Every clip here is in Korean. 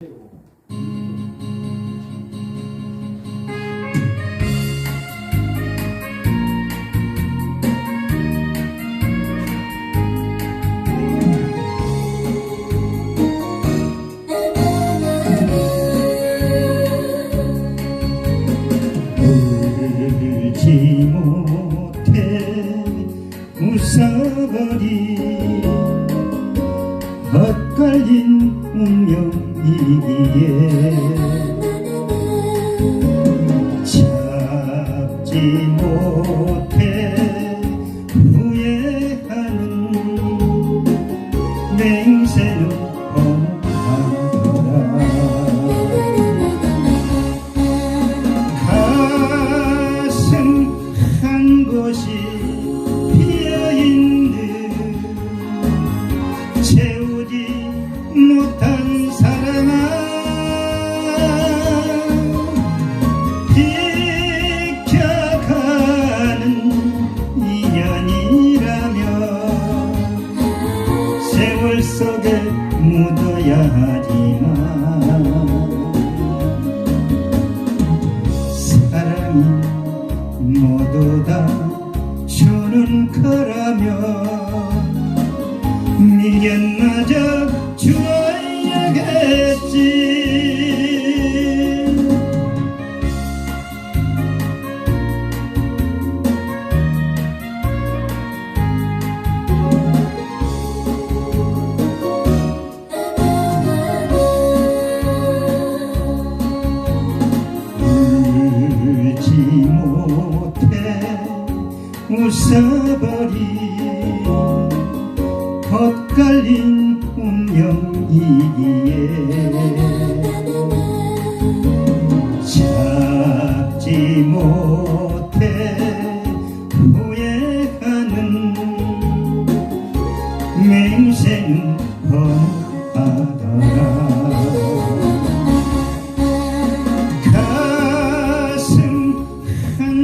그리고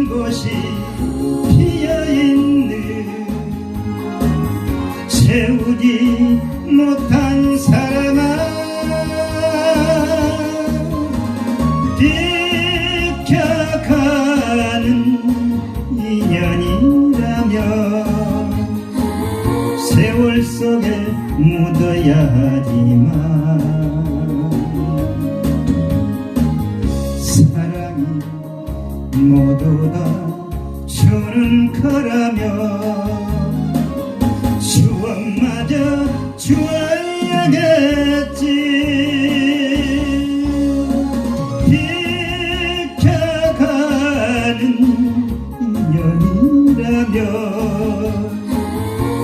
모든 것이 피어있는 세우지 못한 사람아 비켜가는 인연이라면 세월 속에 묻어야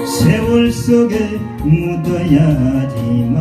세월 속에 묻어야지만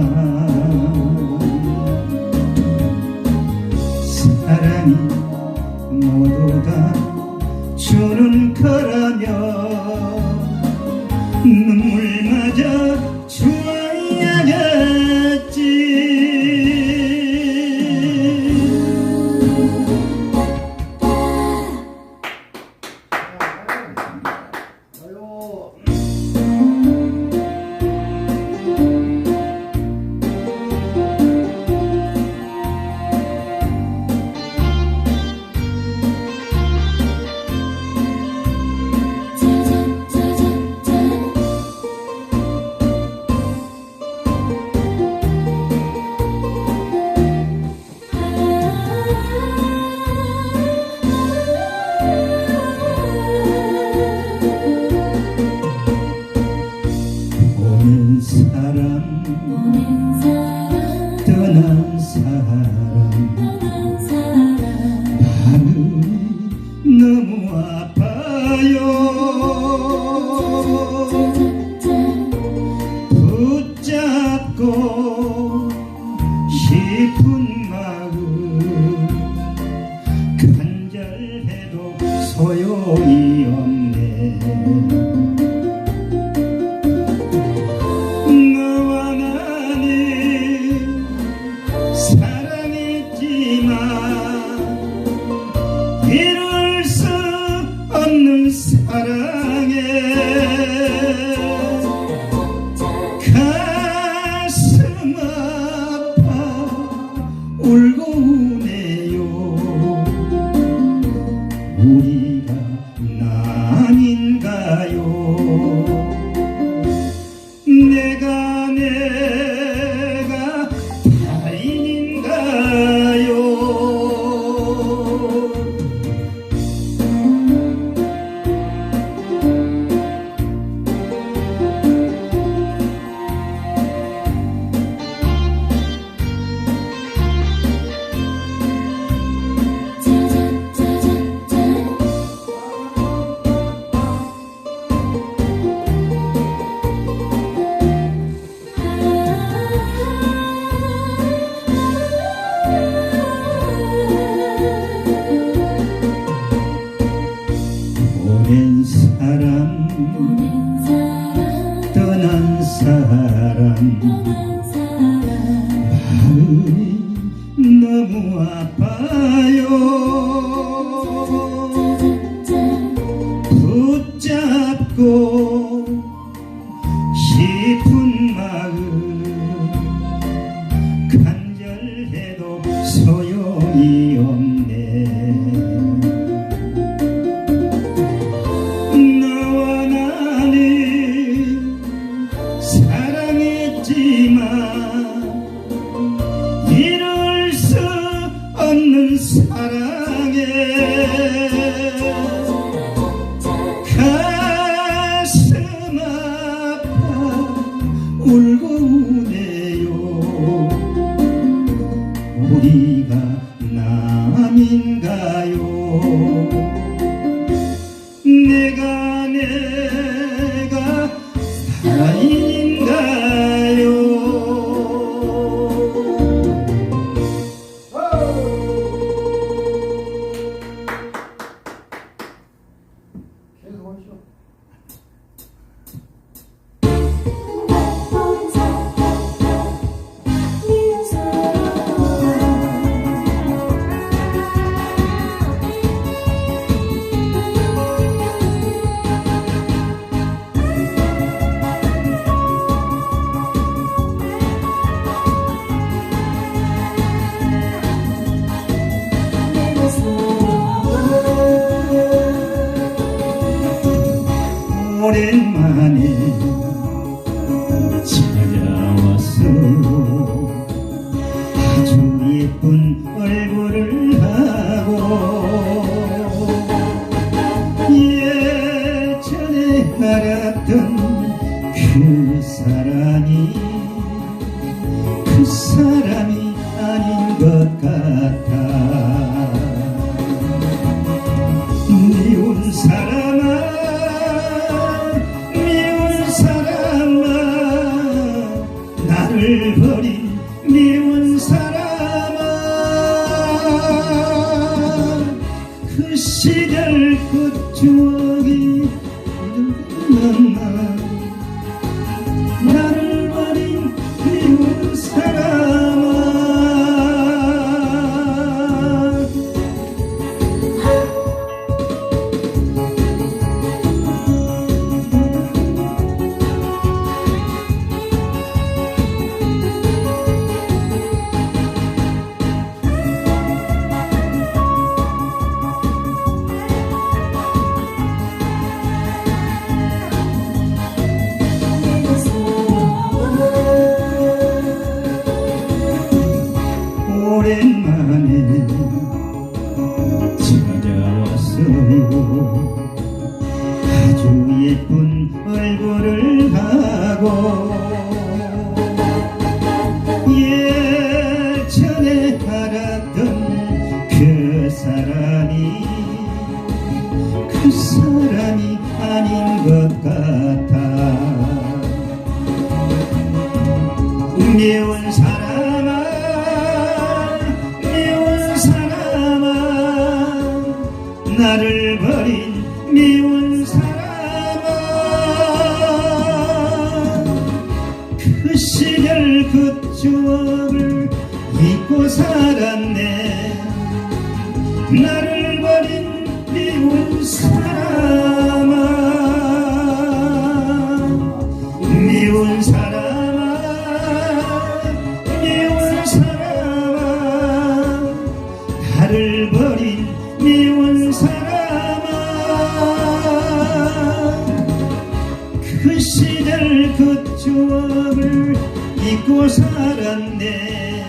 그 추억을 잊고 살았네.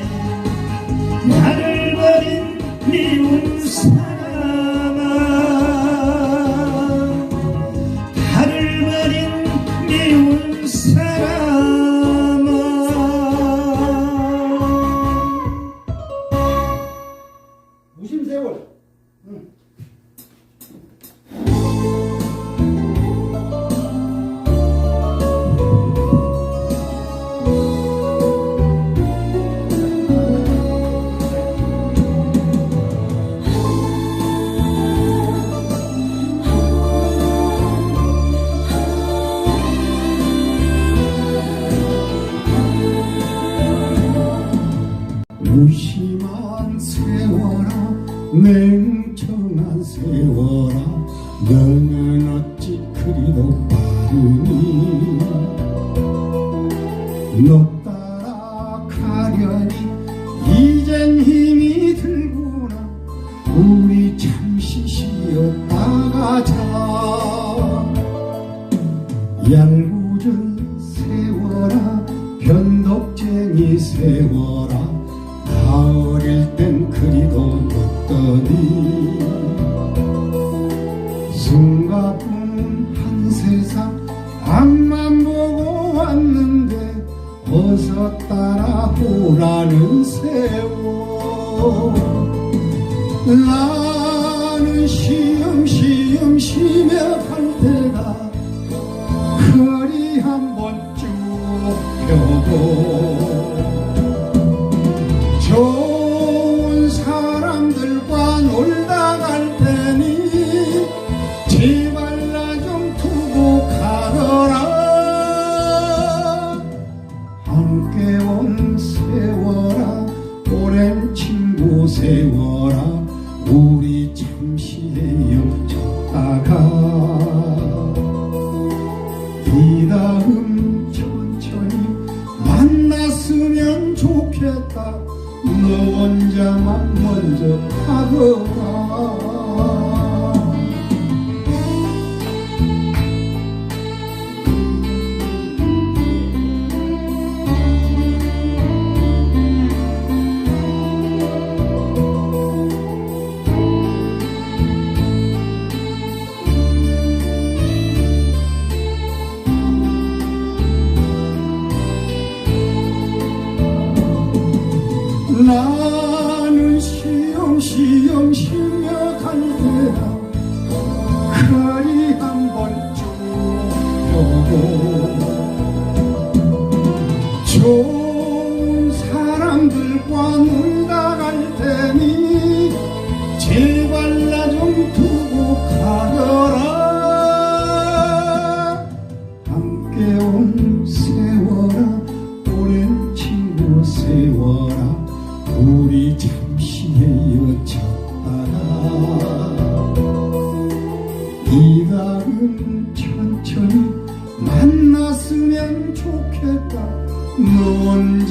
나를 버린 미운 사람. 앞만 보고 왔는데 어서 따라오라는 세월 너 혼자만 먼저 하거라 좋은 사람들과는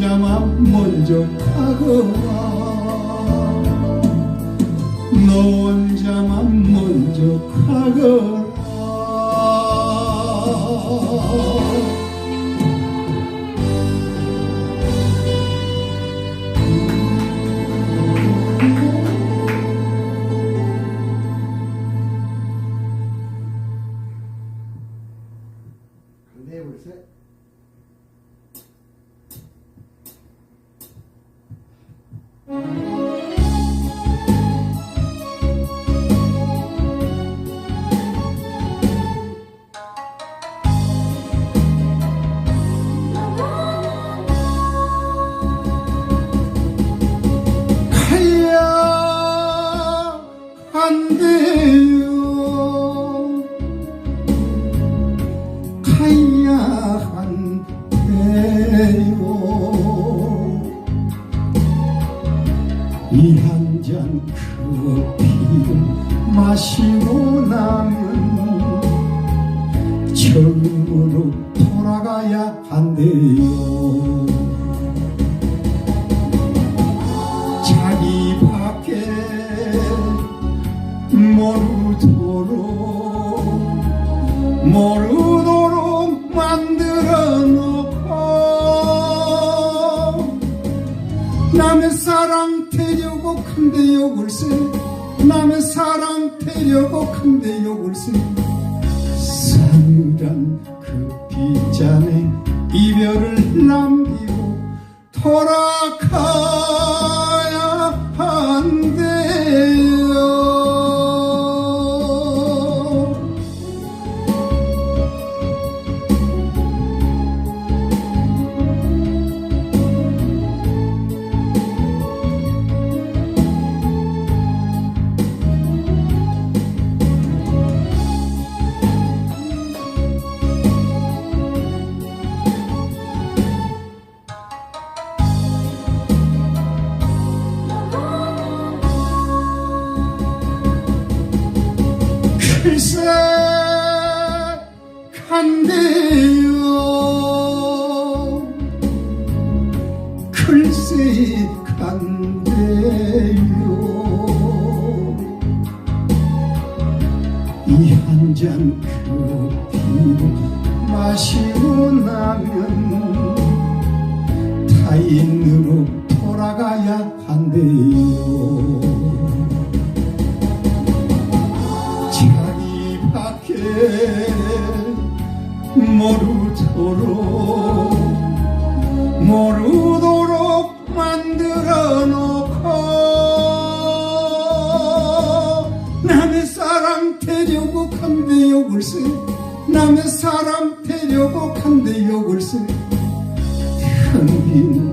그나마 먼저 가고 이 한 잔 커피 마시고 나면 처음으로 돌아가야 한대요. 자기 밖에 모르도록 모르 큰데 욕을세. 남의 사랑 되려고 큰데 욕을세. 사랑란 그 빗잔에 이별을 남기고 돌아가. 이한잔 그피 마시고 나면 타인으로 돌아가야 한대요. 자기 밖에 모르도록 모르도록 만들어 놓은 사람 되려고 한대 욕을 쓸 현빈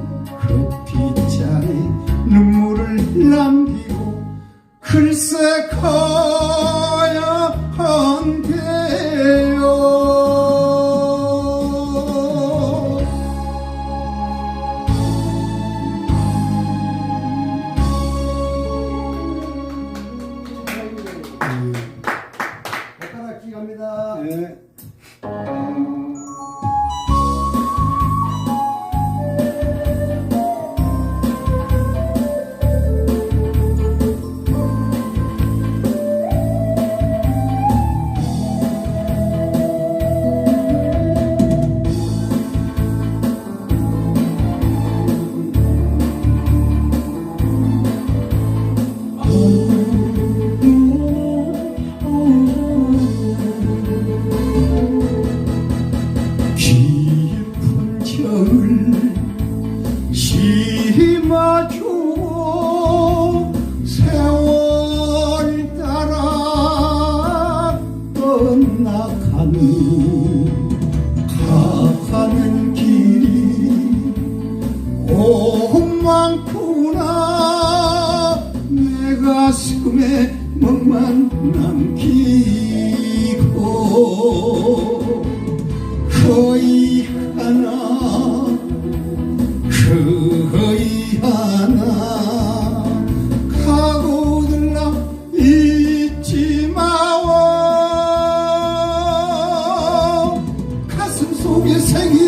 bilsen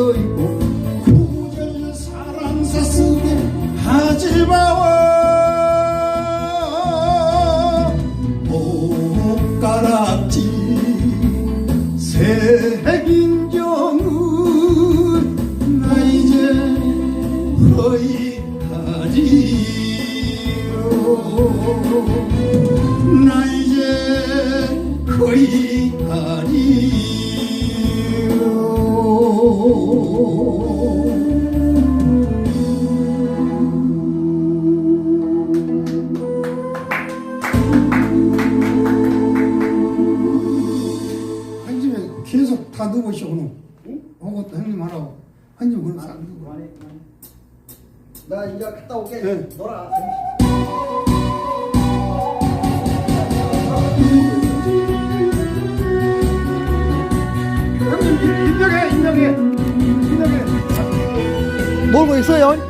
서 있고 구절 사랑 사쓰게 하지 마. 그것도 형님 하라고. 형님 그런 사람 누구? 그만해, 그만해. 나 이제 갔다 오게. 네. 놀아. 형님 인정해, 인정해, 인정해. 놀고 있어요.